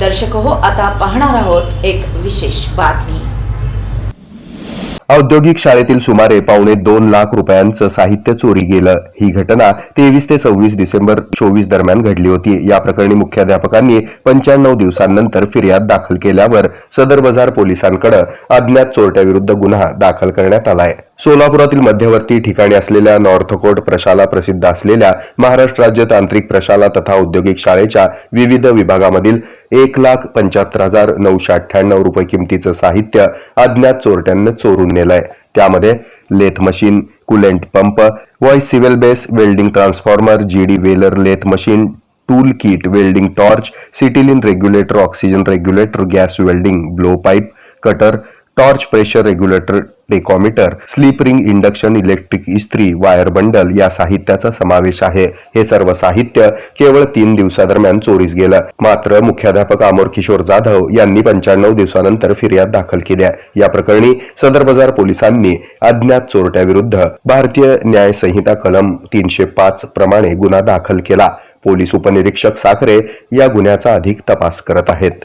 दर्शक हो आता पाहणार आहोत एक विशेष बातमी. औद्योगिक शाळेतील सुमारे पावणे दोन लाख रुपयांचं साहित्य चोरी गेलं. ही घटना तेवीस ते सव्वीस डिसेंबर चोवीस दरम्यान घडली होती. या प्रकरणी मुख्याध्यापकांनी पंच्याण्णव दिवसांनंतर फिर्याद दाखल केल्यावर सदर बाजार पोलिसांकडे अज्ञात चोरट्याविरुद्ध गुन्हा दाखल करण्यात आलाय. सोलापुरातील मध्यवर्ती ठिकाणी असलेल्या नॉर्थकोट प्रशाला प्रसिद्ध असलेल्या महाराष्ट्र राज्य तांत्रिक प्रशाला तथा औद्योगिक शाळेच्या विविध विभागामधील एक लाख पंच्याहत्तर हजार नऊशे अठ्ठ्याण्णव रुपये किमतीचं साहित्य अज्ञात चोरट्यांना चोरून नेलंय. त्यामध्ये lathe machine coolant pump vice civil base welding transformer GD velar lathe machine tool kit welding torch acetylene regulator oxygen regulator gas welding blow pipe cutter torch pressure regulator tachometer slip ring induction electric इस्त्री wire bundle या साहित्याचा समावेश आहे. हे सर्व साहित्य केवळ तीन दिवसादरम्यान चोरीस गेलं. मात्र मुख्याध्यापक अमोर किशोर जाधव यांनी पंच्याण्णव दिवसानंतर फिर्याद दाखल केल्या. या प्रकरणी सदर बाजार पोलिसांनी अज्ञात चोरट्याविरुद्ध भारतीय न्याय संहिता कलम तीनशे पाच प्रमाणे गुन्हा दाखल केला. पोलीस उपनिरीक्षक साखरे या गुन्ह्याचा अधिक तपास करत आहेत.